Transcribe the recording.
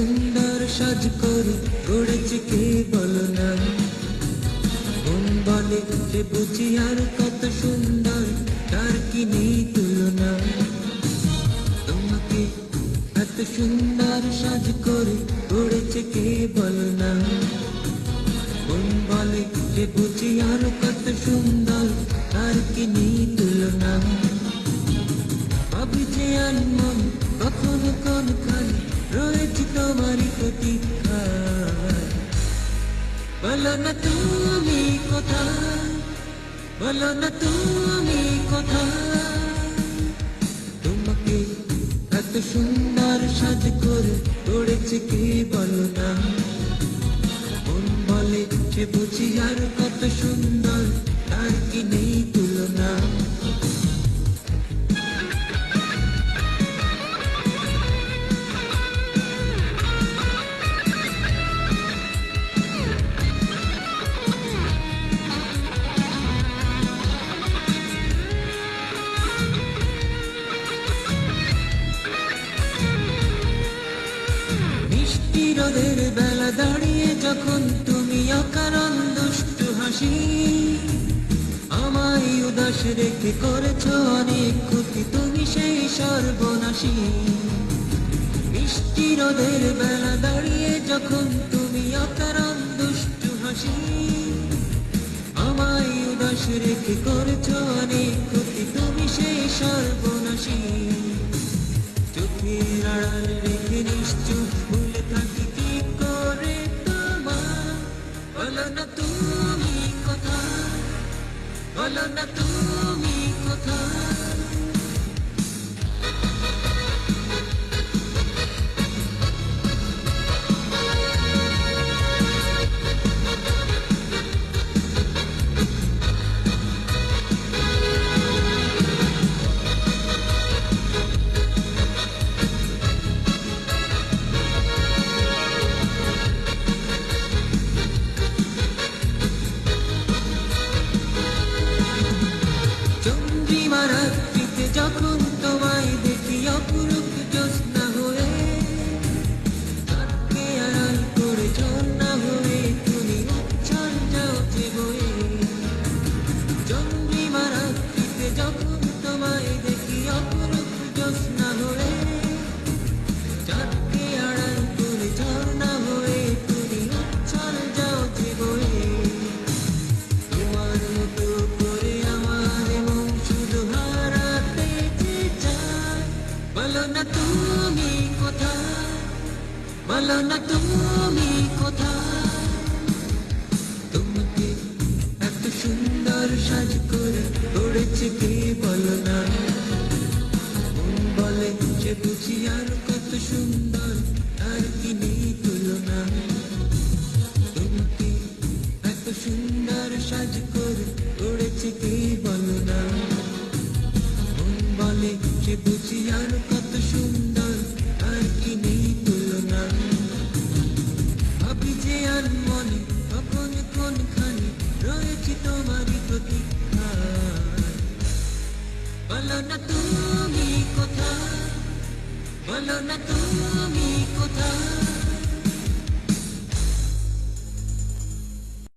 সুন্দর সাজ করে করেছে কে বলো না। মন বলে সে বুঝি আর কত সুন্দর, তার কি নেই তুলনা। তোমাকে এত সুন্দর সাজ করে করেছে কে বলো না। মন বলে সে বুঝি আর কত সুন্দর, তার কি নেই তুলনা। প্রতীক্ষায় বলো না তুমি কোথায় বলো না তুমি কোথায় তোমাকে এত সুন্দর সাজ করে গড়েছে কে বলো না? মন বলে সে বুঝি আর কত সুন্দর, তার কি নেই তুলনা। রোদের বেলা দাঁড়িয়ে যখন তুমি অকারণ দুষ্টু হাসি আমায় উদাস রেখে করেছ অনেক ক্ষতি, তুমি সেই সর্বনাশী। মিষ্টি রোদের বেলা দাঁড়িয়ে যখন তুমি অকারণ দুষ্টু হাসি আমায় উদাস রেখে করেছ অনেক ক্ষতি, তুমি সেই সর্বনাশী। চোখের আড়াল রেখে নিশ্চুপ বলো না তুমি কোথায় চন্দ্রিমা যখন তোমায় দেখি অপরূপ বলো না তুমি কোথায়? বলো না তুমি কোথায়? তোমাকে এত সুন্দর সাজ করে গড়েছে কে বলো না? বলে সে বুঝি আর কত সুন্দর আর কি নেই তুলনা? তোমাকে এত সুন্দর সাজ করে গড়েছে কে বলো না? বলে সে বুঝি আর চলো না তুমি কোথাও